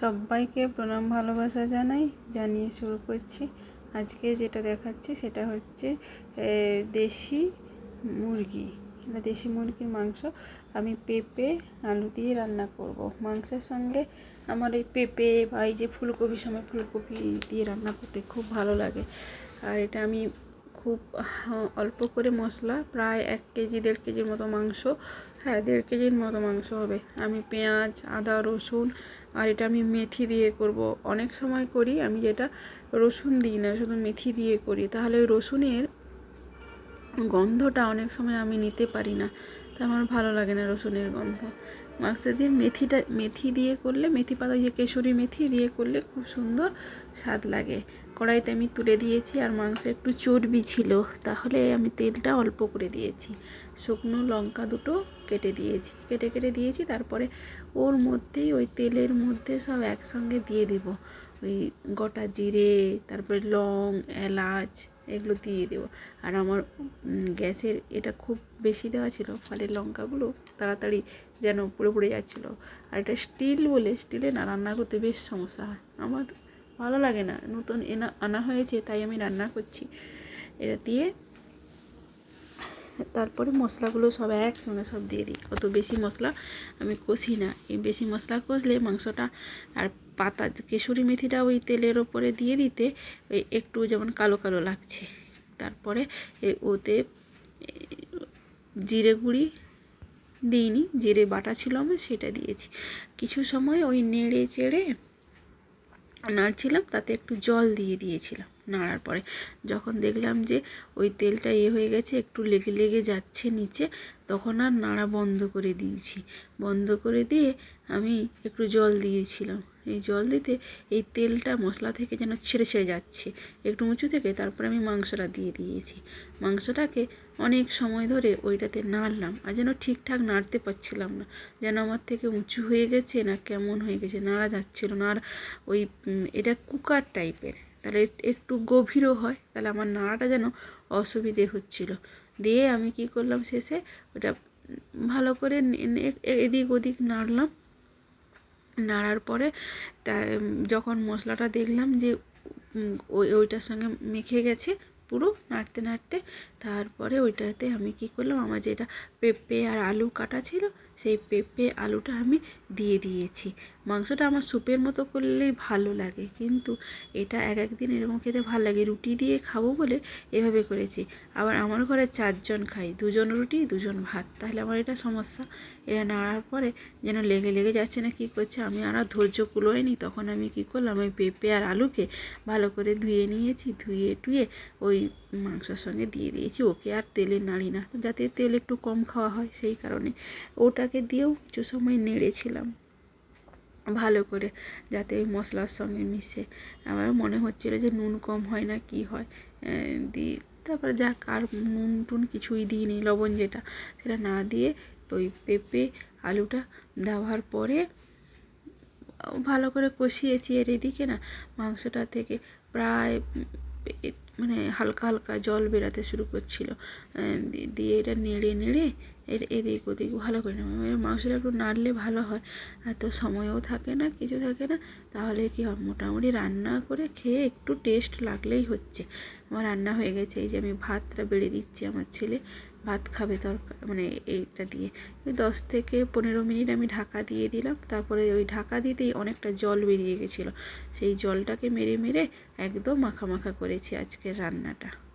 সবাইকে প্রণাম, ভালোবাসা জানাই, জানিয়ে শুরু করছি। আজকে যেটা দেখাচ্ছি সেটা হচ্ছে দেশি মুরগি। এটা দেশি মুরগির মাংস। আমি পেঁপে, আলু দিয়ে রান্না করব। মাংসের সঙ্গে আমার এই পেঁপে বা এই যে ফুলকপির সময় ফুলকপি দিয়ে রান্না করতে খুব ভালো লাগে। আর এটা আমি খুব অল্প করে মশলা, প্রায় এক কেজি, দেড় কেজির মতো মাংস। হ্যাঁ দেড় কেজির মতো মাংস হবে। আমি পেঁয়াজ, আদা, রসুন আর এটা আমি মেথি দিয়ে করব। অনেক সময় করি, আমি যেটা রসুন দিই না, শুধু মেথি দিয়ে করি। তাহলে ওই রসুনের গন্ধটা অনেক সময় আমি নিতে পারি না। তা আমার ভালো লাগে না রসুনের গন্ধ। মাংস দিয়ে মেথিটা, মেথি দিয়ে করলে, মেথি পাতা যে কেশরি মেথি দিয়ে করলে খুব সুন্দর স্বাদ লাগে। কড়াইতে আমি তুলে দিয়েছি আর মাংস একটু চর্বি ছিল, তাহলে আমি তেলটা অল্প করে দিয়েছি। শুকনো লঙ্কা দুটো কেটে দিয়েছি, কেটে কেটে দিয়েছি, তারপরে ওর মধ্যেই ওই তেলের মধ্যে সব একসঙ্গে দিয়ে দেব। ওই গোটা জিরে, তারপরে লং, এলাচ এগুলো দিয়ে দেবো। আর আমার গ্যাসের এটা খুব বেশি দেওয়া ছিল ফলে লঙ্কাগুলো তাড়াতাড়ি যেন পুড়ে পুড়ে যাচ্ছিল। আর এটা স্টিল বলে, স্টিলে না রান্না করতে বেশ সমস্যা হয়। আমার ভালো লাগে না, নতুন এনা, আনা হয়েছে, তাই আমি রান্না করছি। এটা দিয়ে তারপরে মশলাগুলো সব একসঙ্গে সব দিয়ে দিই। অত বেশি মশলা আমি কষি না। এই বেশি মশলা কষলে মাংসটা আর পাতা, কেশরি মেথিটা ওই তেলের ওপরে দিয়ে দিতে ওই একটু যেমন কালো কালো লাগছে। তারপরে ওতে জিরে গুঁড়ি দিইনি, জিরে বাটা ছিল আমার সেটা দিয়েছি। কিছু সময় ওই নেড়ে চেড়ে নাড়ছিলাম, তাতে একটু জল দিয়ে দিয়েছিলাম। নাড়ার পরে। যখন দেখলাম যে ওই তেলটা ইয়ে হয়ে গেছে, একটু লেগে লেগে যাচ্ছে নিচে, তখন আর নাড়া বন্ধ করে দিয়েছি। বন্ধ করে দিয়ে আমি একটু জল দিয়েছিলাম। এই জল দিতে এই তেলটা মশলা থেকে যেন ছেড়ে ছেড়ে যাচ্ছে। একটু উঁচু থেকে তারপরে আমি মাংসটা দিয়ে দিয়েছি। মাংসটাকে অনেক সময় ধরে ওইটাতে নাড়লাম আর যেন ঠিকঠাক নাড়তে পারছিলাম না। যেন আমার থেকে উঁচু হয়ে গেছে না কেমন হয়ে গেছে, নাড়া যাচ্ছিল না। আর ওই এটা কুকার টাইপের তাহলে একটু গভীরও হয়। তাহলে আমার নাড়াটা যেন অসুবিধে হচ্ছিল। দিয়ে আমি কি করলাম শেষে? ওটা ভালো করে এদিক ওদিক নাড়লাম। নাড়ার পরে তা যখন মশলাটা দেখলাম যে ওই ওইটার সঙ্গে মেখে গেছে পুরো নাড়তে নাড়তে তারপরে ওইটাতে আমি কি করলাম, আমার যেটা পেঁপে আর আলু কাটা ছিল, সেই পেঁপে আলুটা আমি দিয়ে দিয়েছি। মাংসটা আমার স্যুপের মতো করলেই ভালো লাগে, কিন্তু এটা এক একদিন এরকম খেতে ভালো লাগে। রুটি দিয়ে খাব বলে এভাবে করেছি। আবার আমার ঘরে চারজন খাই, দুজন রুটি, দুজন ভাত। তাহলে আমার এটা সমস্যা। এটা নাড়ার পরে যেন লেগে লেগে যাচ্ছে না কী করছে, আমি আর ধৈর্য কুলোয়নি তখন আমি কী করলাম, ওই পেঁপে আর আলুকে ভালো করে ধুয়ে নিয়েছি, ধুয়ে টুয়ে ওই মাংসর সঙ্গে দিয়ে দিয়েছি, ওকে আর তেলে নাড়ি না, যাতে তেল একটু কম খাওয়া হয় সেই কারণে। ওটাকে দিয়েও কিছু সময় নেড়েছিলাম, ভালো করে, যাতে ওই মশলার সঙ্গে মিশে। আমার মনে হচ্ছিল যে নুন কম হয় না কি হয় দিই তারপরে যাক, আর নুন টুন কিছুই দিইনি, লবণ যেটা, সেটা না দিয়ে ওই পেঁপে, আলুটা দেওয়ার পরে ভালো করে কষিয়েছি। এর এদিকে না, মাংসটা থেকে প্রায় মানে হালকা হালকা জল বেরাতে শুরু করছিল। দিয়ে এটা নেড়ে নেড়ে এর, এদিক ওদিক ভালো করে নেব। এবার মাংসটা একটু নাড়লে ভালো হয়। এত সময়ও থাকে না, কিছু থাকে না। তাহলে কি হয় মোটামুটি রান্না করে খেয়ে একটু টেস্ট লাগলেই হচ্ছে। আমার রান্না হয়ে গেছে। এই যে আমি ভাতটা বেড়ে দিচ্ছি আমার ছেলে। ভাত খাবে তরকার মানে এইটা দিয়ে। দশ থেকে পনেরো মিনিট আমি ঢাকা দিয়ে দিলাম। তারপরে ওই ঢাকা দিতেই অনেকটা জল বেরিয়ে গেছিল। সেই জলটাকে মেরে মেরে একদম মাখা মাখা করেছি আজকের রান্নাটা।